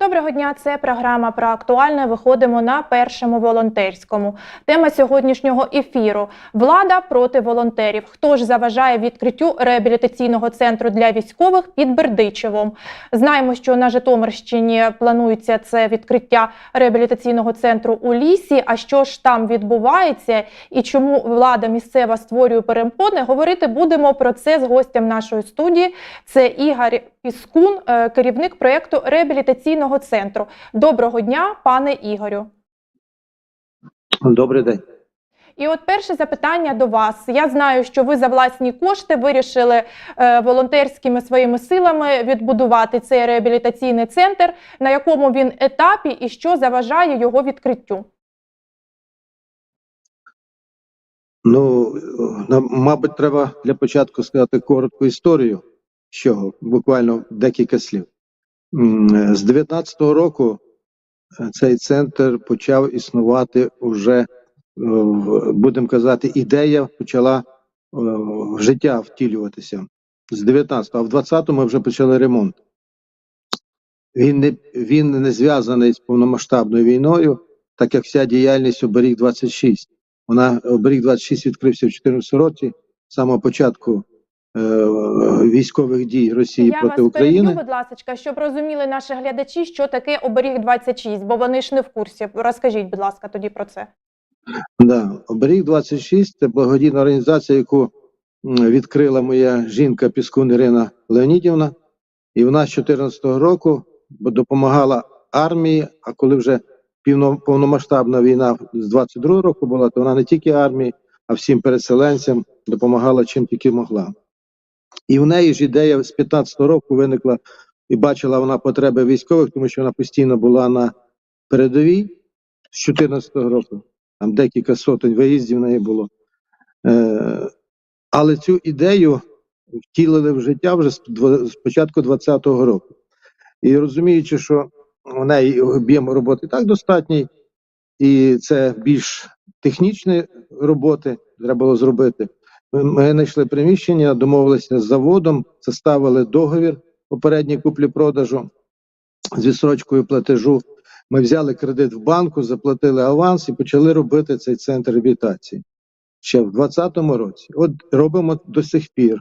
Доброго дня, це програма про актуальне. Виходимо на першому волонтерському. Тема сьогоднішнього ефіру: влада проти волонтерів. Хто ж заважає відкриттю реабілітаційного центру для військових під Бердичевом? Знаємо, що на Житомирщині планується це відкриття реабілітаційного центру у лісі. А що ж там відбувається і чому влада місцева створює перепони? Говорити будемо про це з гостем нашої студії. Це Ігор Піскун, е, керівник проєкту реабілітаційного центру. Доброго дня, пане Ігорю. Добрий день. І от перше запитання до вас. Я знаю, що ви за власні кошти вирішили е, волонтерськими своїми силами відбудувати цей реабілітаційний центр. На якому він етапі і що заважає його відкриттю? Ну, нам, мабуть, треба для початку сказати коротку історію, чого буквально декілька слів. З 19-го року е, цей центр почав існувати уже, е, будемо казати, ідея почала е, в життя втілюватися. З 19-го, а в 20-му ми вже почали ремонт. Він не, він не зв'язаний з повномасштабною війною, так як вся діяльність оберіг 26. Вона оберіг 26 відкрився в 2014 році, з самого початку е, військових дій Росії Я проти вас України. переб'ю, будь ласка, щоб розуміли наші глядачі, що таке оберіг 26, бо вони ж не в курсі. Розкажіть, будь ласка, тоді про це. Да. Оберіг 26 це благодійна організація, яку відкрила моя жінка Піскун Ірина Леонідівна. І вона з 2014 року допомагала армії. А коли вже повномасштабна війна з 22 року була, то вона не тільки армії, а всім переселенцям допомагала чим тільки могла. І в неї ж ідея з 15 року виникла і бачила вона потреби військових, тому що вона постійно була на передовій з 14 року. Там декілька сотень виїздів в неї було. Е, але цю ідею втілили в життя вже з початку 20-го року. І розуміючи, що у неї об'єм роботи так достатній, і це більш технічні роботи треба було зробити. Ми, знайшли приміщення, домовилися з заводом, составили договір попередній куплі-продажу з відсрочкою платежу. Ми взяли кредит в банку, заплатили аванс і почали робити цей центр реабілітації ще в 2020 році. От робимо до сих пір.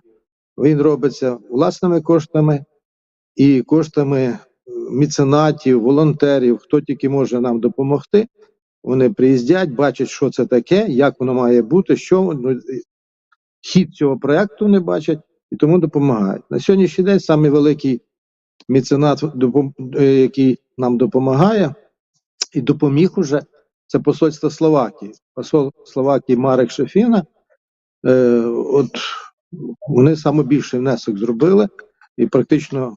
Він робиться власними коштами і коштами е, меценатів, волонтерів, хто тільки може нам допомогти. Вони приїздять, бачать, що це таке, як воно має бути, що ну, хід цього проекту не бачать і тому допомагають. На сьогоднішній день самий великий меценат, е, який нам допомагає і допоміг уже, це посольство Словакії. Посол Словакії Марек Шефіна. Е, от вони саме більший внесок зробили, і практично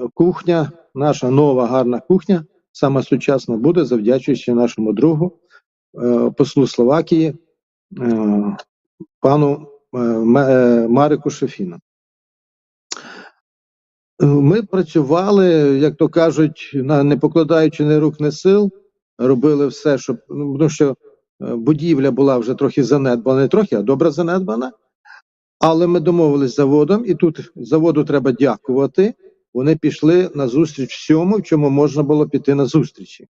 е, кухня, наша нова гарна кухня, саме сучасна, буде завдячуючи нашому другу, е, послу Словакії, е, пану Марику Шефіна. Е, Ми працювали, як то кажуть, не покладаючи ні рук, ні сил, робили все, щоб ну, що е, будівля була вже трохи занедбана, не трохи, а добре занедбана. Але ми домовились з заводом, і тут заводу треба дякувати. Вони пішли на зустріч всьому, в чому можна було піти на зустрічі,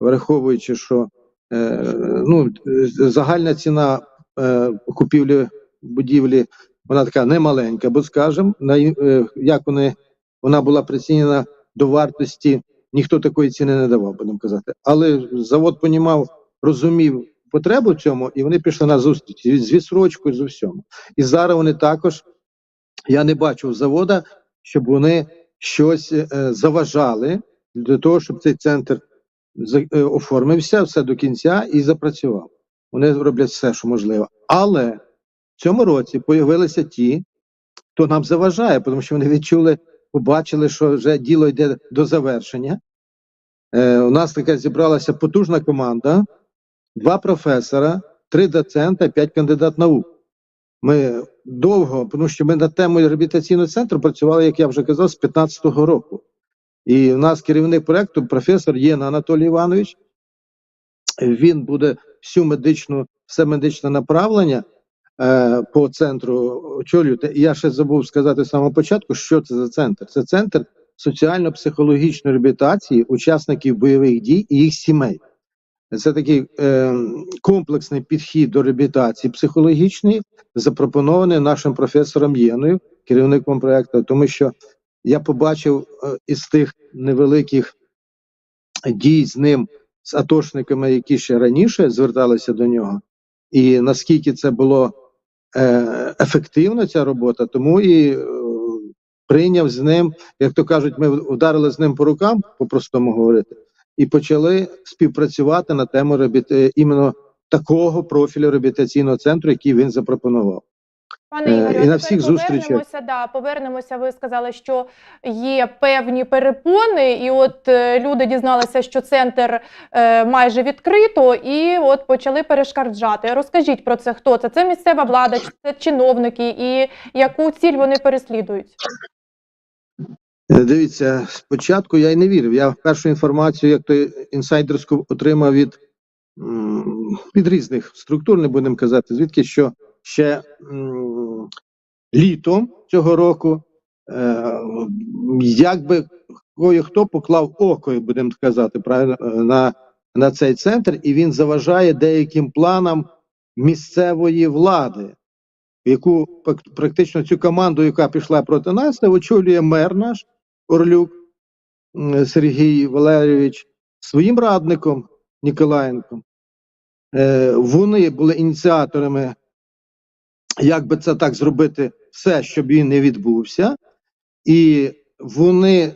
враховуючи, що е, ну, е, загальна ціна е, купівлі будівлі вона така немаленька, бо скажемо, е, як вони, вона була прицінена до вартості, ніхто такої ціни не давав, будемо казати. Але завод понімав, розумів потребу в цьому, і вони пішли на зустріч з відсрочкою з усьому. І зараз вони також, я не бачу завода, щоб вони щось е, заважали для того, щоб цей центр е, оформився все до кінця і запрацював. Вони роблять все, що можливо. Але цьому році появилися ті, хто нам заважає, тому що вони відчули, побачили, що вже діло йде до завершення. Е, у нас така зібралася потужна команда, два професора, три доцента, п'ять кандидат наук. Ми довго, тому що ми над темою реабілітаційного центру працювали, як я вже казав, з 15-го року. І в нас керівник проекту професор Єна Анатолій Іванович. Він буде всю медичну, все медичне направлення по центру очолювати. І я ще забув сказати з самого початку, що це за центр. Це центр соціально-психологічної реабілітації учасників бойових дій і їх сімей. Це такий е, комплексний підхід до реабілітації психологічної, запропонований нашим професором Єною, керівником проекту, тому що я побачив е, із тих невеликих дій з ним, з атошниками, які ще раніше зверталися до нього, і наскільки це було е, ефективно, ця робота, тому і е, прийняв з ним, як то кажуть, ми вдарили з ним по рукам, по-простому говорити, і почали співпрацювати на тему реабілі- іменно такого профілю реабілітаційного центру, який він запропонував. Пане Е, Ігорю, і на всіх зустрічах. повернемося, да, повернемося. Ви сказали, що є певні перепони, і от е, люди дізналися, що центр е, майже відкрито, і от почали перешкоджати. Розкажіть про це, хто це? Це місцева влада, чи це чиновники, і яку ціль вони переслідують? Е, Дивіться, спочатку я й не вірив. Я першу інформацію, як то інсайдерську, отримав від, від різних структур, не будемо казати, звідки що ще м, літом цього року, е, якби кое-хто поклав око, будемо казати, правильно, е, на, на цей центр, і він заважає деяким планам місцевої влади яку практично цю команду, яка пішла проти нас, це очолює мер наш Орлюк Сергій Валерійович своїм радником Ніколаєнком. Е, вони були ініціаторами, як би це так зробити, все, щоб він не відбувся, і вони,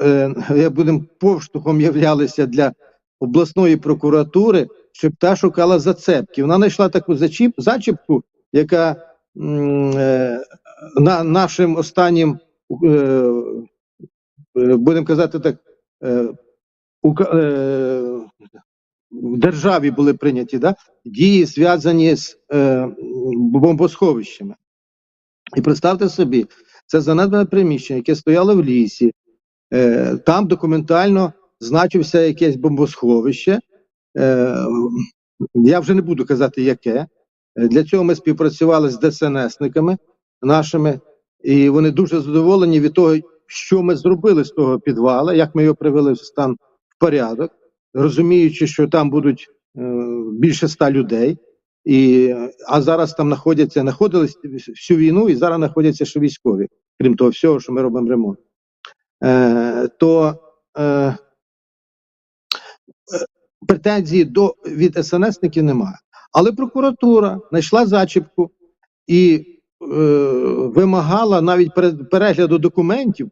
е, будемо повштовхом являлися для обласної прокуратури, щоб та шукала зацепки. Вона знайшла таку зачіп, зачіпку, яка е, на нашим останнім, е, е, будемо казати так, е, е, в державі були прийняті да, дії, зв'язані з е, бомбосховищами. І представте собі, це занедбане приміщення, яке стояло в лісі. Е, там документально значився якесь бомбосховище. Е, я вже не буду казати, яке. Для цього ми співпрацювали з ДСНСниками нашими, і вони дуже задоволені від того, що ми зробили з того підвала, як ми його привели в стан в порядок, розуміючи, що там будуть е, більше ста людей. І, а зараз там знаходяться, знаходились всю війну, і зараз знаходяться ще військові, крім того всього, що ми робимо ремонт. Е, то е, е, претензій до від СНСників немає. Але прокуратура знайшла зачіпку і е, вимагала навіть пере- перегляду документів,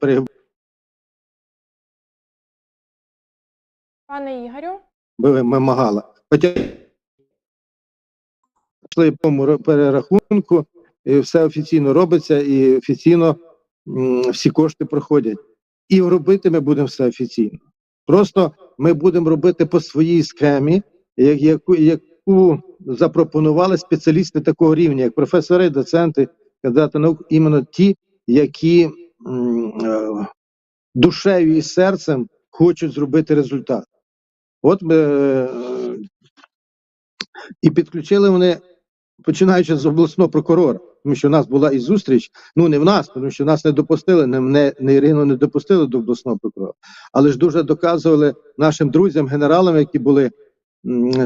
Пане Ігорю, вимагала. Хоча пішли по перерахунку, і все офіційно робиться, і офіційно всі кошти проходять. І робити ми будемо все офіційно. Просто ми будемо робити по своїй схемі, яку, яку запропонували спеціалісти такого рівня, як професори, доценти, кандидати наук, іменно ті, які е, душею і серцем хочуть зробити результат. От ми, е, і підключили вони, починаючи з обласного прокурора, тому що в нас була і зустріч. Ну не в нас, тому що нас не допустили, не мене, не Ірину не допустили до обласного прокурора. Але ж дуже доказували нашим друзям, генералам, які були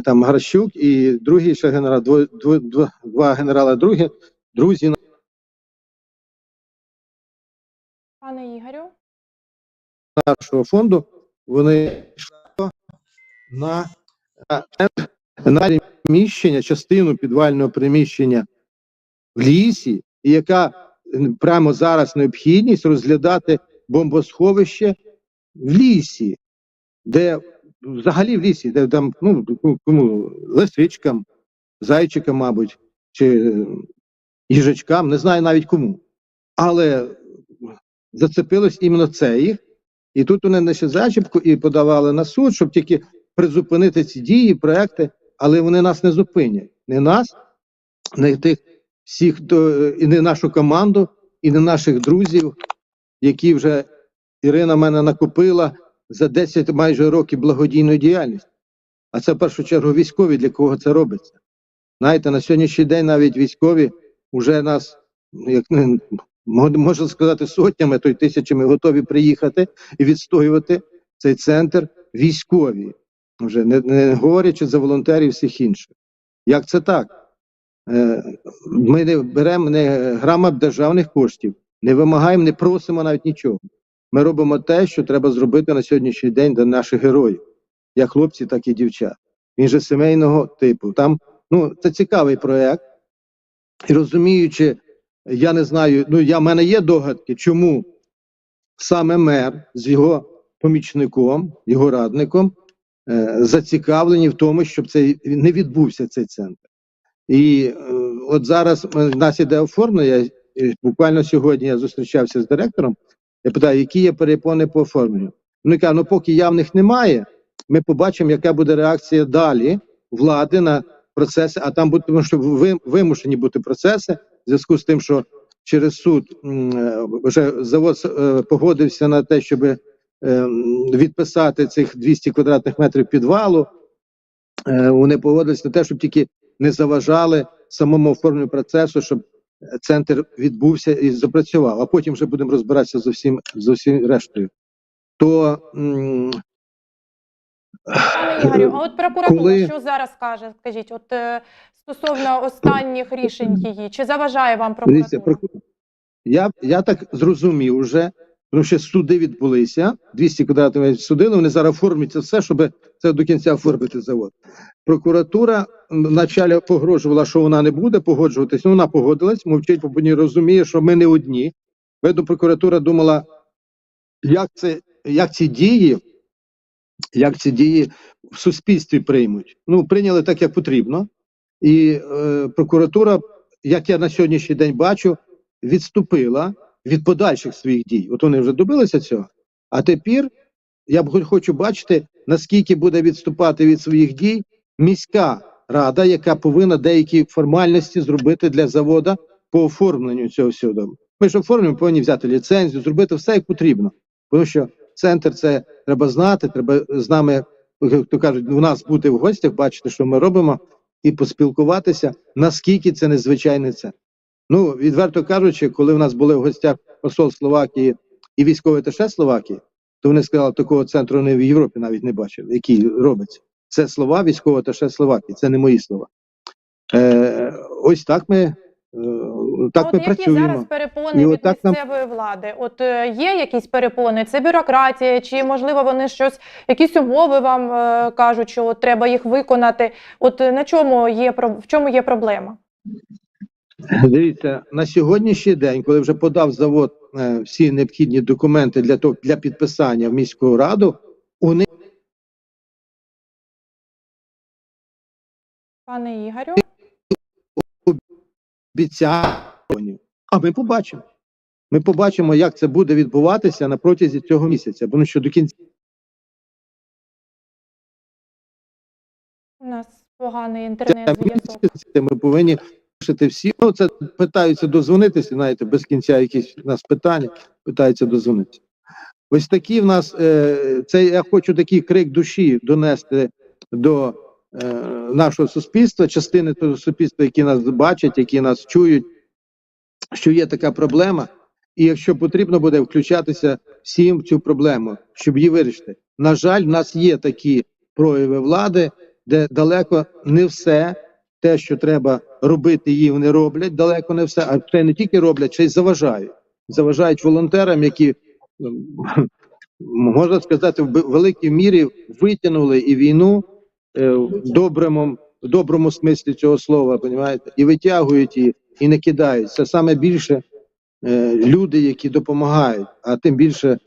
там Гращук і другий ще генерал, дво, дво, дво, два генерали другі, друзі пане Ігорю, нашого фонду, вони йшли на, на, на приміщення, частину підвального приміщення в лісі, і яка прямо зараз необхідність розглядати бомбосховище в лісі, де взагалі в лісі, де там ну кому лисичкам, зайчикам, мабуть, чи е, їжачкам, не знаю навіть кому. Але зацепилось іменно це їх. І тут вони знайшли зачіпку і подавали на суд, щоб тільки призупинити ці дії, проекти, але вони нас не зупинять. Не нас, не тих всіх, хто і не нашу команду, і не наших друзів, які вже Ірина мене накопила за 10 майже років благодійної діяльності. А це в першу чергу військові, для кого це робиться. Знаєте, на сьогоднішній день навіть військові вже нас, як не мо- можна сказати, сотнями, то й тисячами готові приїхати і відстоювати цей центр військові, вже не, не говорячи за волонтерів всіх інших. Як це так? Е, Ми не беремо не грама державних коштів, не вимагаємо, не просимо навіть нічого. Ми робимо те, що треба зробити на сьогоднішній день для наших героїв, як хлопці, так і дівчат. Він же сімейного типу. Там ну це цікавий проект. І розуміючи, я не знаю, ну я в мене є догадки, чому саме мер з його помічником, його радником зацікавлені в тому, щоб цей не відбувся цей центр. І е, от зараз е, в нас іде оформлення. е, Буквально сьогодні я зустрічався з директором. Я питаю, які є перепони по оформленню. Вони кажуть, ну поки явних немає, ми побачимо, яка буде реакція далі влади на процеси, а там тому що ви- вимушені бути процеси в зв'язку з тим, що через суд е, вже завод е, погодився на те, щоб е, м, відписати цих 200 квадратних метрів підвалу. Е, Вони погодилися на те, щоб тільки не заважали самому оформленню процесу, щоб центр відбувся і запрацював. А потім вже будемо розбиратися з усім, з усім рештою. То Пане Ігорю, а от прокуратура Коли- що зараз каже? Скажіть, от е, стосовно останніх рішень її, чи заважає вам прокуратура? проку- я, я так зрозумів вже, тому що суди відбулися, 200 квадратних метрів судили, вони зараз оформлять це все, щоб це до кінця оформити завод. Прокуратура вначалі погрожувала, що вона не буде погоджуватись, ну вона погодилась, мовчить, бо не розуміє, що ми не одні. Видно, прокуратура думала, як, це, як ці дії, як ці дії в суспільстві приймуть. Ну, прийняли так, як потрібно. І е, прокуратура, як я на сьогоднішній день бачу, відступила від подальших своїх дій. От вони вже добилися цього. А тепер я б хочу бачити, наскільки буде відступати від своїх дій міська рада, яка повинна деякі формальності зробити для завода по оформленню цього всього. Ми ж оформлюємо, повинні взяти ліцензію, зробити все як потрібно. Тому що центр це треба знати, треба з нами, як то кажуть, у нас бути в гостях, бачити, що ми робимо, і поспілкуватися, наскільки це незвичайний центр. Ну, відверто кажучи, коли в нас були в гостях посол Словакії і військовий аташе Словакії, то вони сказали, такого центру вони в Європі навіть не бачили, який робиться. Це слова військового аташе Словакії, це не мої слова. Е, ось так ми, е, так ми от які працюємо. зараз перепони І від нам- місцевої влади? От е, є якісь перепони? Це бюрократія, чи можливо вони щось, якісь умови вам е, кажуть, що от треба їх виконати? От е, на чому є в чому є проблема? Дивіться, на сьогоднішній день, коли вже подав завод е, всі необхідні документи для того для підписання в міську раду, у них Пане Ігорю, обіцяють. А ми побачимо. Ми побачимо, як це буде відбуватися на протязі цього місяця. Бо ну що до кінця у нас поганий інтернет-зв'язок. ми повинні вирішити всі. Ну це питаються дозвонитися. Знаєте, без кінця якісь у нас питання питаються дозвонитися. Ось такі в нас е, це я хочу такий крик душі донести до е, нашого суспільства, частини того суспільства, які нас бачать, які нас чують, що є така проблема, і якщо потрібно буде включатися всім в цю проблему, щоб її вирішити. На жаль, в нас є такі прояви влади, де далеко не все те, що треба робити, її вони роблять, далеко не все, а це не тільки роблять, ще й заважають. Заважають волонтерам, які ем, можна сказати, в великій мірі витягнули і війну е, в доброму, в доброму смислі цього слова, понімаєте? і витягують її, і не кидають. Це саме більше е, люди, які допомагають, а тим більше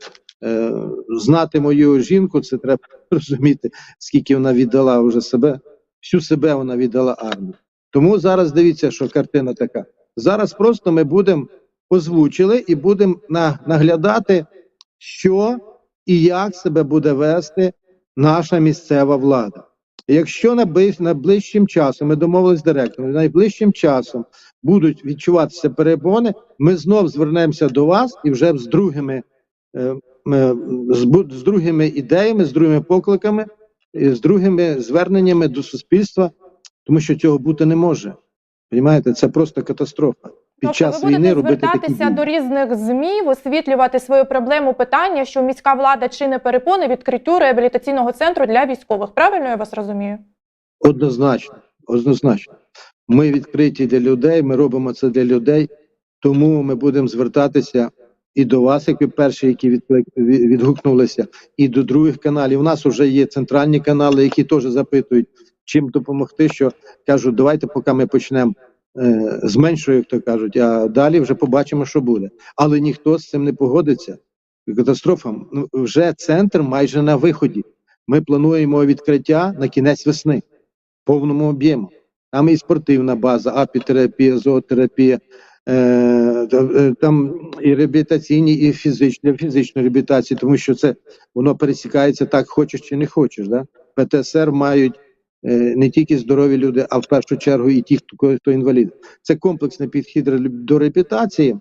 е, знати мою жінку, це треба розуміти, скільки вона віддала вже себе, всю себе вона віддала армії. Тому зараз дивіться, що картина така. Зараз просто ми будемо озвучили і будемо на, наглядати, що і як себе буде вести наша місцева влада. Якщо найближ- найближчим часом ми домовились з найближчим часом будуть відчуватися перепони, ми знов звернемося до вас і вже з другими, е, е, з, другими ідеями, з другими покликами, з другими зверненнями до суспільства, тому що цього бути не може. Понімаєте, це просто катастрофа. під час тобто ви будете війни робити звертатися дії. до різних змі, висвітлювати свою проблему питання, що міська влада чи не перепони відкриттю реабілітаційного центру для військових. Правильно я вас розумію? Однозначно, однозначно. Ми відкриті для людей, ми робимо це для людей, тому ми будемо звертатися і до вас, як ви перші, які відгукнулися, і до других каналів. У нас вже є центральні канали, які теж запитують, чим допомогти. Що кажуть, давайте, поки ми почнемо е, з меншого, як то кажуть, а далі вже побачимо, що буде. Але ніхто з цим не погодиться. Катастрофа. Ну, вже центр майже на виході. Ми плануємо відкриття на кінець весни в повному об'єму. Там і спортивна база, апітерапія, зоотерапія, е, е, там і реабілітаційні, і фізичні, фізичної реабілітації, тому що це воно пересікається так, хочеш чи не хочеш. Да? ПТСР мають не тільки здорові люди, а в першу чергу і ті, хто, хто інвалід. Це комплексний підхід до реабілітації.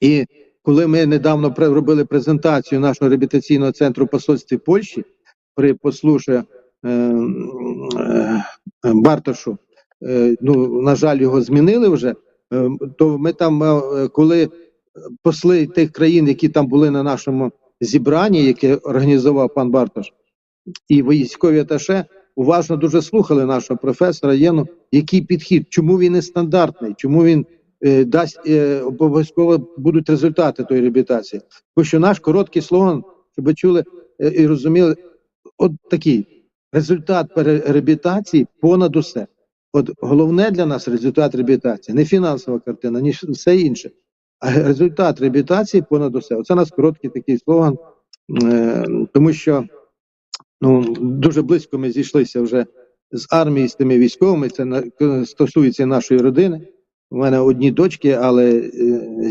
І коли ми недавно робили презентацію нашого реабілітаційного центру посольстві Польщі при послуші е, е, Бартошу, е, ну, на жаль, його змінили вже, е, то ми там, е, коли посли тих країн, які там були на нашому зібранні, яке організував пан Бартош, і військові аташе, уважно дуже слухали нашого професора Єну, який підхід, чому він не стандартний, чому він е, дасть е, обов'язково будуть результати тої реабілітації. Бо що наш короткий слоган, щоб ви чули е, і розуміли, от такий результат реабілітації понад усе. От головне для нас результат реабілітації, не фінансова картина, ні все інше. А результат реабілітації понад усе. Оце у нас короткий такий слоган, е, тому що ну, дуже близько ми зійшлися вже з армії, з тими військовими. Це на, стосується нашої родини. У мене одні дочки, але е,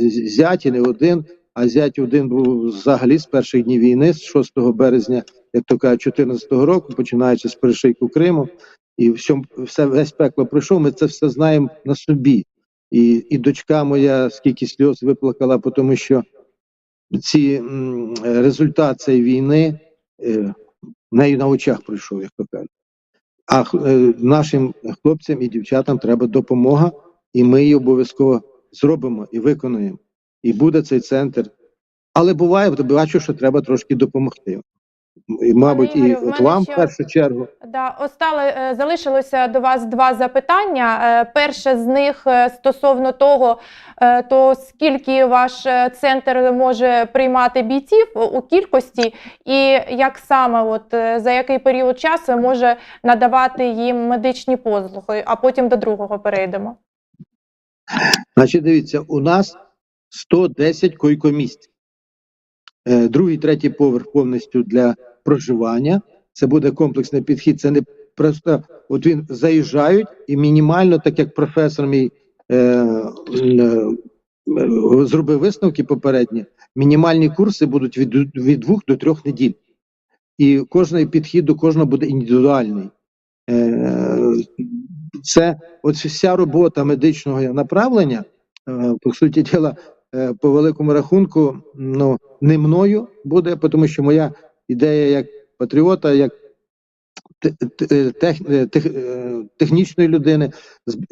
зяті не один, а зять один був взагалі з перших днів війни, з 6 березня, як то кажуть, 14 року, починаючи з перешийку Криму. І всьому, все весь пекло пройшов. Ми це все знаємо на собі. І, і дочка моя скільки сльоз виплакала, тому що ці м, результат цієї війни неї на очах пройшов, як то кажуть. А е, нашим хлопцям і дівчатам треба допомога, і ми її обов'язково зробимо і виконуємо. І буде цей центр. Але буває, бачу, що треба трошки допомогти. І, мабуть, і Ігорю, в от вам в першу чергу. Да, остали е, залишилося до вас два запитання. Е, Перше з них е, стосовно того, то скільки ваш центр може приймати бійців у кількості, і як саме, от за який період часу може надавати їм медичні послуги, а потім до другого перейдемо. Значить, дивіться, у нас 110 койкомісць. Другий, третій поверх повністю для проживання. Це буде комплексний підхід. Це не просто от він заїжджають і мінімально, так як професор мій е, е, зробив висновки попередні, мінімальні курси будуть від, від двох до трьох неділь. І кожний підхід до кожного буде індивідуальний. Е, це от вся робота медичного направлення, е, по суті діла, е, по великому рахунку, ну не мною буде, тому що моя ідея як патріота, як те- те- тех- е, тех- е, технічної людини,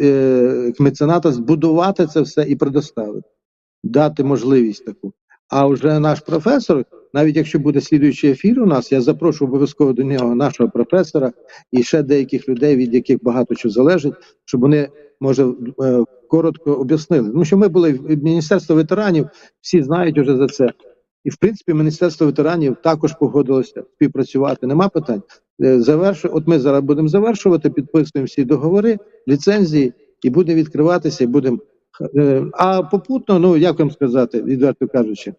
е, мецената, збудувати це все і предоставити, дати можливість таку. А вже наш професор, навіть якщо буде слідуючий ефір у нас, я запрошу обов'язково до нього нашого професора і ще деяких людей, від яких багато чого залежить, щоб вони може коротко об'яснили. Тому що ми були в Міністерство ветеранів, всі знають уже за це. І в принципі, Міністерство ветеранів також погодилося співпрацювати. Нема питань. Е, Завершу, от ми зараз будемо завершувати, підписуємо всі договори, ліцензії, і буде відкриватися, і будемо. е, А попутно, ну як вам сказати, відверто кажучи,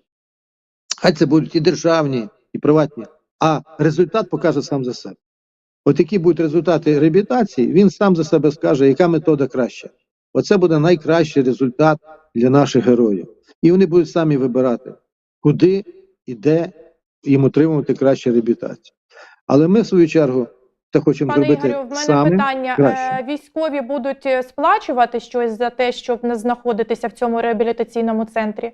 хай це будуть і державні, і приватні, а результат покаже сам за себе. От які будуть результати реабілітації, він сам за себе скаже, яка метода краща. Оце буде найкращий результат для наших героїв. І вони будуть самі вибирати, куди і де їм отримувати кращу реабілітацію. Але ми, в свою чергу, це хочемо Пане зробити Ігорю, в мене самим питання. Е, військові будуть е, сплачувати щось за те, щоб не знаходитися в цьому реабілітаційному центрі?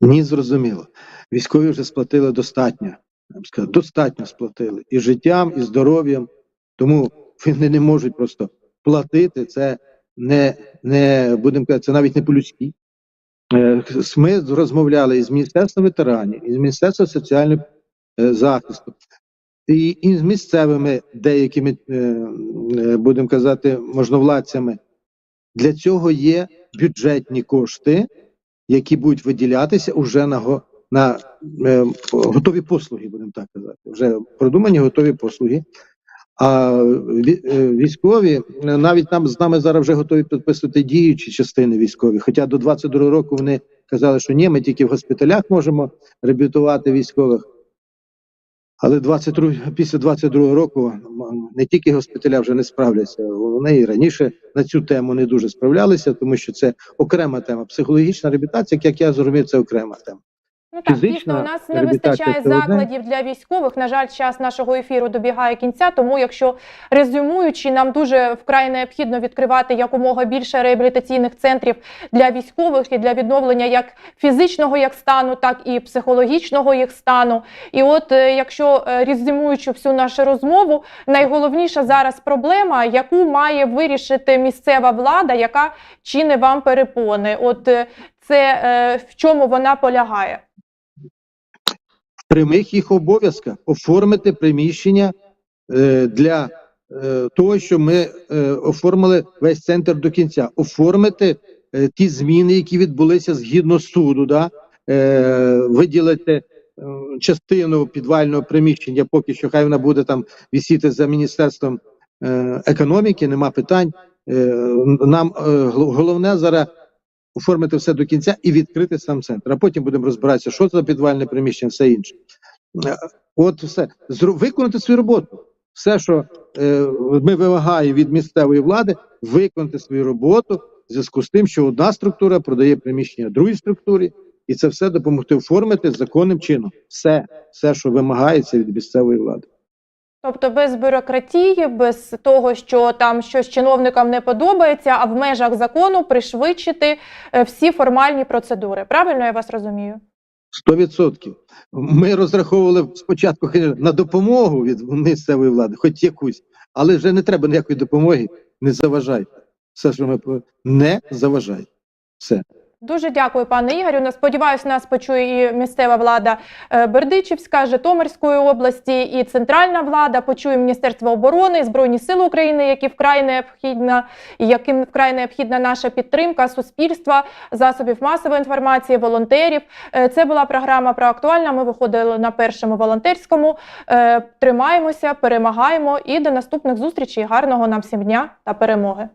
Ні, зрозуміло. Військові вже сплатили достатньо. Я б сказав, достатньо сплатили і життям, і здоров'ям. Тому вони не можуть просто платити. Це не, не будемо казати, це навіть не по-людськи. Е, Ми розмовляли із Міністерством ветеранів, із Міністерством соціального е, захисту, і, і з місцевими деякими, е, е, будемо казати, можновладцями. Для цього є бюджетні кошти, які будуть виділятися уже на, на е, готові послуги, будемо так казати. Вже продумані готові послуги. А е, військові е, навіть нам з нами зараз вже готові підписувати діючі частини військові. Хоча до 22 року вони казали, що ні, ми тільки в госпіталях можемо реабілітувати військових. Але 22, після 22 року не тільки госпіталя вже не справляться. Вони і раніше на цю тему не дуже справлялися, тому що це окрема тема. Психологічна реабілітація, як я зрозумів, це окрема тема. Ну так, дійсно, у нас не вистачає закладів для військових. На жаль, час нашого ефіру добігає кінця. Тому, якщо резюмуючи, нам дуже вкрай необхідно відкривати якомога більше реабілітаційних центрів для військових і для відновлення як фізичного як стану, так і психологічного їх стану. І от, е, якщо е, резюмуючи всю нашу розмову, найголовніша зараз проблема, яку має вирішити місцева влада, яка чине вам перепони. От е, це в чому вона полягає? Прямих їх обов'язках оформити приміщення е, для е, того, що ми е, оформили весь центр до кінця, оформити ті зміни, які відбулися згідно суду, да? виділити частину підвального приміщення, поки що хай вона буде там висіти за міністерством економіки, нема питань. Нам головне зараз оформити все до кінця і відкрити сам центр. А потім будемо розбиратися, що це за підвальне приміщення, все інше. Е, От все виконати свою роботу. Все, що е, ми вимагаємо від місцевої влади, виконати свою роботу в зв'язку з тим, що одна структура продає приміщення другій структурі, і це все допомогти оформити законним чином. Все, все, що вимагається від місцевої влади. Тобто без бюрократії, без того, що там щось чиновникам не подобається, а в межах закону пришвидшити е, всі формальні процедури. Правильно я вас розумію? Сто відсотків. Ми розраховували спочатку на допомогу від місцевої влади, хоч якусь, але вже не треба ніякої допомоги. Не заважайте. Все, що ми не заважайте. Все. Дуже дякую, пане Ігорю. На- Сподіваюсь, нас почує і місцева влада е, Бердичівська, Житомирської області, і центральна влада почує Міністерство оборони, Збройні Сили України, які вкрай необхідна, і яким вкрай необхідна наша підтримка суспільства, засобів масової інформації, волонтерів. Е, Це була програма про актуальна. Ми виходили на першому волонтерському. Е, Тримаємося, перемагаємо і до наступних зустрічей. Гарного нам всім дня та перемоги.